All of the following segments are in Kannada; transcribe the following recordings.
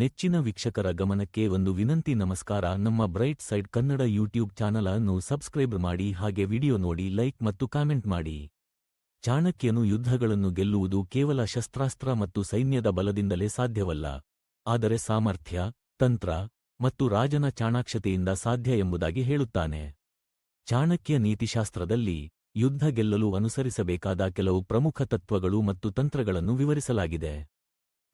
ನೆಚ್ಚಿನ ವೀಕ್ಷಕರ ಗಮನಕ್ಕೆ ಒಂದು ವಿನಂತಿ ನಮಸ್ಕಾರ. ನಮ್ಮ Bright Side Kannada YouTube channel ಅನ್ನು ಸಬ್ಸ್ಕ್ರೈಬ್ ಮಾಡಿ, ಹಾಗೆ ವಿಡಿಯೋ ನೋಡಿ, ಲೈಕ್ ಮತ್ತು ಕಾಮೆಂಟ್ ಮಾಡಿ. ಚಾಣಕ್ಯನು ಯುದ್ಧಗಳನ್ನು ಗೆಲ್ಲುವುದು ಕೇವಲ ಶಸ್ತ್ರಾಸ್ತ್ರ ಮತ್ತು ಸೈನ್ಯದ ಬಲದಿಂದಲೇ ಸಾಧ್ಯವಲ್ಲ. ಆದರೆ ಸಾಮರ್ಥ್ಯ, ತಂತ್ರ ಮತ್ತು ರಾಜನ ಚಾಣಾಕ್ಷತೆಯಿಂದ ಸಾಧ್ಯ ಎಂಬುದಾಗಿ ಹೇಳುತ್ತಾನೆ. ಚಾಣಕ್ಯ ನೀತಿಶಾಸ್ತ್ರದಲ್ಲಿ ಯುದ್ಧ ಗೆಲ್ಲಲು ಅನುಸರಿಸಬೇಕಾದ ಕೆಲವು ಪ್ರಮುಖ ತತ್ವಗಳು ಮತ್ತು ತಂತ್ರಗಳನ್ನು ವಿವರಿಸಲಾಗಿದೆ.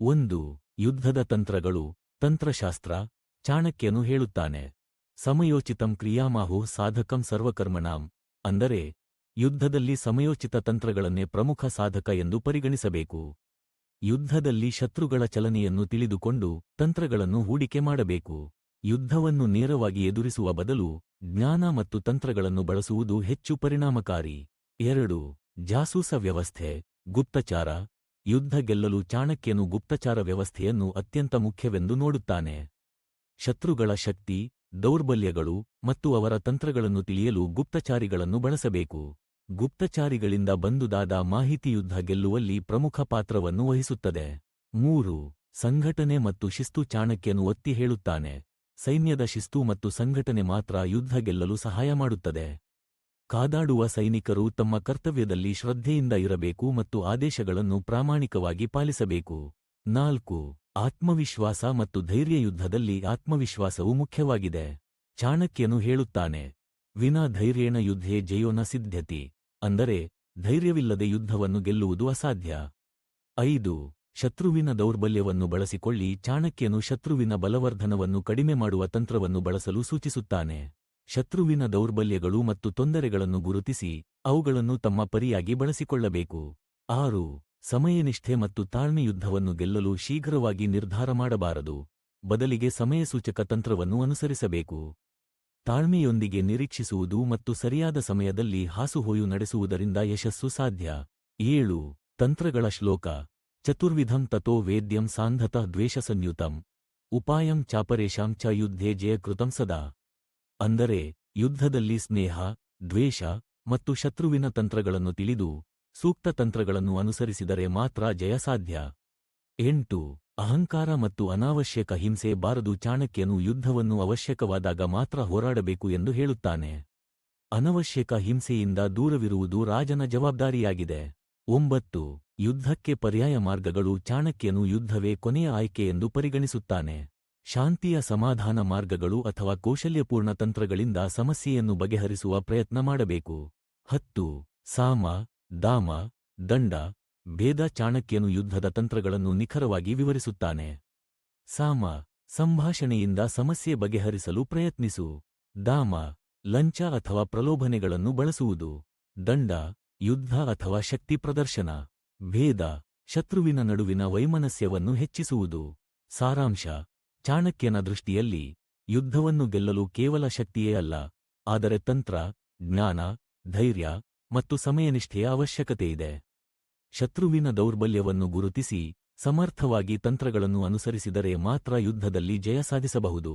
ಒಂದು ಯುದ್ಧದ ತಂತ್ರಗಳು, ತಂತ್ರಶಾಸ್ತ್ರ, ಚಾಣಕ್ಯನು ಹೇಳುತ್ತಾನೆ. ಸಮಯೋಚಿತಂ ಕ್ರಿಯಾಮಾಹು ಸಾಧಕಂ ಸರ್ವಕರ್ಮಣಾಂ. ಅಂದರೆ, ಯುದ್ಧದಲ್ಲಿ ಸಮಯೋಚಿತ ತಂತ್ರಗಳನ್ನೇ ಪ್ರಮುಖ ಸಾಧಕ ಎಂದು ಪರಿಗಣಿಸಬೇಕು. ಯುದ್ಧದಲ್ಲಿ ಶತ್ರುಗಳ ಚಲನೆಯನ್ನು ತಿಳಿದುಕೊಂಡು ತಂತ್ರಗಳನ್ನು ಹೂಡಿಕೆ ಮಾಡಬೇಕು. ಯುದ್ಧವನ್ನು ನೇರವಾಗಿ ಎದುರಿಸುವ ಬದಲು ಜ್ಞಾನ ಮತ್ತು ತಂತ್ರಗಳನ್ನು ಬಳಸುವುದು ಹೆಚ್ಚು ಪರಿಣಾಮಕಾರಿ. ಎರಡು, ಜಾಸೂಸ ವ್ಯವಸ್ಥೆ, ಗುಪ್ತಚಾರ ಯುದ್ಧ ಗೆಲ್ಲಲು ಚಾಣಕ್ಯನು ಗುಪ್ತಚಾರ ವ್ಯವಸ್ಥೆಯನ್ನು ಅತ್ಯಂತ ಮುಖ್ಯವೆಂದು ನೋಡುತ್ತಾನೆ. ಶತ್ರುಗಳ ಶಕ್ತಿ, ದೌರ್ಬಲ್ಯಗಳು ಮತ್ತು ಅವರ ತಂತ್ರಗಳನ್ನು ತಿಳಿಯಲು ಗುಪ್ತಚಾರಿಗಳನ್ನು ಬಳಸಬೇಕು. ಗುಪ್ತಚಾರಿಗಳಿಂದ ಬಂದುದಾದ ಮಾಹಿತಿ ಯುದ್ಧ ಗೆಲ್ಲುವಲ್ಲಿ ಪ್ರಮುಖ ಪಾತ್ರವನ್ನು ವಹಿಸುತ್ತದೆ. ಮೂರು, ಸಂಘಟನೆ ಮತ್ತು ಶಿಸ್ತು ಚಾಣಕ್ಯನು ಒತ್ತಿ ಹೇಳುತ್ತಾನೆ. ಸೈನ್ಯದ ಶಿಸ್ತು ಮತ್ತು ಸಂಘಟನೆ ಮಾತ್ರ ಯುದ್ಧ ಗೆಲ್ಲಲು ಸಹಾಯ ಮಾಡುತ್ತದೆ. ಕಾದಾಡುವ ಸೈನಿಕರು ತಮ್ಮ ಕರ್ತವ್ಯದಲ್ಲಿ ಶ್ರದ್ಧೆಯಿಂದ ಇರಬೇಕು ಮತ್ತು ಆದೇಶಗಳನ್ನು ಪ್ರಾಮಾಣಿಕವಾಗಿ ಪಾಲಿಸಬೇಕು. ನಾಲ್ಕು, ಆತ್ಮವಿಶ್ವಾಸ ಮತ್ತು ಧೈರ್ಯ ಯುದ್ಧದಲ್ಲಿ ಆತ್ಮವಿಶ್ವಾಸವು ಮುಖ್ಯವಾಗಿದೆ. ಚಾಣಕ್ಯನು ಹೇಳುತ್ತಾನೆ, ವಿನಾ ಧೈರ್ಯೇಣ ಯುದ್ಧೇ ಜಯೋನ ಸಿದ್ಧತಿ ಅಂದರೆ, ಧೈರ್ಯವಿಲ್ಲದೆ ಯುದ್ಧವನ್ನು ಗೆಲ್ಲುವುದು ಅಸಾಧ್ಯ. ಐದು, ಶತ್ರುವಿನ ದೌರ್ಬಲ್ಯವನ್ನು ಬಳಸಿಕೊಳ್ಳಿ. ಚಾಣಕ್ಯನು ಶತ್ರುವಿನ ಬಲವರ್ಧನವನ್ನು ಕಡಿಮೆ ಮಾಡುವ ತಂತ್ರವನ್ನು ಬಳಸಲು ಸೂಚಿಸುತ್ತಾನೆ. ಶತ್ರುವಿನ ದೌರ್ಬಲ್ಯಗಳು ಮತ್ತು ತೊಂದರೆಗಳನ್ನು ಗುರುತಿಸಿ ಅವುಗಳನ್ನು ತಮ್ಮ ಪರಿಯಾಗಿ ಬಳಸಿಕೊಳ್ಳಬೇಕು. ಆರು, ಸಮಯನಿಷ್ಠೆ ಮತ್ತು ತಾಳ್ಮೆ ಯುದ್ಧವನ್ನು ಗೆಲ್ಲಲು ಶೀಘ್ರವಾಗಿ ನಿರ್ಧಾರ ಮಾಡಬಾರದು. ಬದಲಿಗೆ ಸಮಯಸೂಚಕ ತಂತ್ರವನ್ನು ಅನುಸರಿಸಬೇಕು. ತಾಳ್ಮೆಯೊಂದಿಗೆ ನಿರೀಕ್ಷಿಸುವುದು ಮತ್ತು ಸರಿಯಾದ ಸಮಯದಲ್ಲಿ ಹಾಸುಹೋಯು ನಡೆಸುವುದರಿಂದ ಯಶಸ್ಸು ಸಾಧ್ಯ. ಏಳು, ತಂತ್ರಗಳ ಶ್ಲೋಕ. ಚತುರ್ವಿಧಂ ತಥೋ ವೇದ್ಯಂ ಸಾಂಧತ ದ್ವೇಷಸಂಯುತಂ. ಉಪಾಯಂ ಚಾಪರೇಶಾಂ ಚ ಯುದ್ಧೇ ಜಯಕೃತಂ ಸದಾ. ಅಂದರೆ ಯುದ್ಧದಲ್ಲಿ ಸ್ನೇಹ, ದ್ವೇಷ ಮತ್ತು ಶತ್ರುವಿನ ತಂತ್ರಗಳನ್ನು ತಿಳಿದು ಸೂಕ್ತ ತಂತ್ರಗಳನ್ನು ಅನುಸರಿಸಿದರೆ ಮಾತ್ರ ಜಯ ಸಾಧ್ಯ ಎಂಟು, ಅಹಂಕಾರ ಮತ್ತು ಅನಾವಶ್ಯಕ ಹಿಂಸೆ ಬಾರದು ಚಾಣಕ್ಯನು ಯುದ್ಧವನ್ನು ಅವಶ್ಯಕವಾದಾಗ ಮಾತ್ರ ಹೋರಾಡಬೇಕು ಎಂದು ಹೇಳುತ್ತಾನೆ. ಅನವಶ್ಯಕ ಹಿಂಸೆಯಿಂದ ದೂರವಿರುವುದು ರಾಜನ ಜವಾಬ್ದಾರಿಯಾಗಿದೆ. ಒಂಬತ್ತು, ಯುದ್ಧಕ್ಕೆ ಪರ್ಯಾಯ ಮಾರ್ಗಗಳು ಚಾಣಕ್ಯನು ಯುದ್ಧವೇ ಕೊನೆಯ ಆಯ್ಕೆ ಎಂದು ಪರಿಗಣಿಸುತ್ತಾನೆ. ಶಾಂತಿಯ ಸಮಾಧಾನ ಮಾರ್ಗಗಳು ಅಥವಾ ಕೌಶಲ್ಯಪೂರ್ಣ ತಂತ್ರಗಳಿಂದ ಸಮಸ್ಯೆಯನ್ನು ಬಗೆಹರಿಸುವ ಪ್ರಯತ್ನ ಮಾಡಬೇಕು. ಹತ್ತು, ಸಾಮ, ದಾಮ, ದಂಡ, ಭೇದ ಚಾಣಕ್ಯನು ಯುದ್ಧದ ತಂತ್ರಗಳನ್ನು ನಿಖರವಾಗಿ ವಿವರಿಸುತ್ತಾನೆ. ಸಾಮ, ಸಂಭಾಷಣೆಯಿಂದ ಸಮಸ್ಯೆ ಬಗೆಹರಿಸಲು ಪ್ರಯತ್ನಿಸು. ದಾಮ, ಲಂಚ ಅಥವಾ ಪ್ರಲೋಭನೆಗಳನ್ನು ಬಳಸುವುದು. ದಂಡ, ಯುದ್ಧ ಅಥವಾ ಶಕ್ತಿ ಪ್ರದರ್ಶನ. ಭೇದ, ಶತ್ರುವಿನ ನಡುವಿನ ವೈಮನಸ್ಯವನ್ನು ಹೆಚ್ಚಿಸುವುದು. ಸಾರಾಂಶ ಚಾಣಕ್ಯನ ದೃಷ್ಟಿಯಲ್ಲಿ ಯುದ್ಧವನ್ನು ಗೆಲ್ಲಲು ಕೇವಲ ಶಕ್ತಿಯೇ ಅಲ್ಲ, ಆದರೆ ತಂತ್ರ, ಜ್ಞಾನ, ಧೈರ್ಯ ಮತ್ತು ಸಮಯನಿಷ್ಠೆಯ ಅವಶ್ಯಕತೆಯಿದೆ ಶತ್ರುವಿನ ದೌರ್ಬಲ್ಯವನ್ನು ಗುರುತಿಸಿ ಸಮರ್ಥವಾಗಿ ತಂತ್ರಗಳನ್ನು ಅನುಸರಿಸಿದರೆ ಮಾತ್ರ ಯುದ್ಧದಲ್ಲಿ ಜಯ ಸಾಧಿಸಬಹುದು.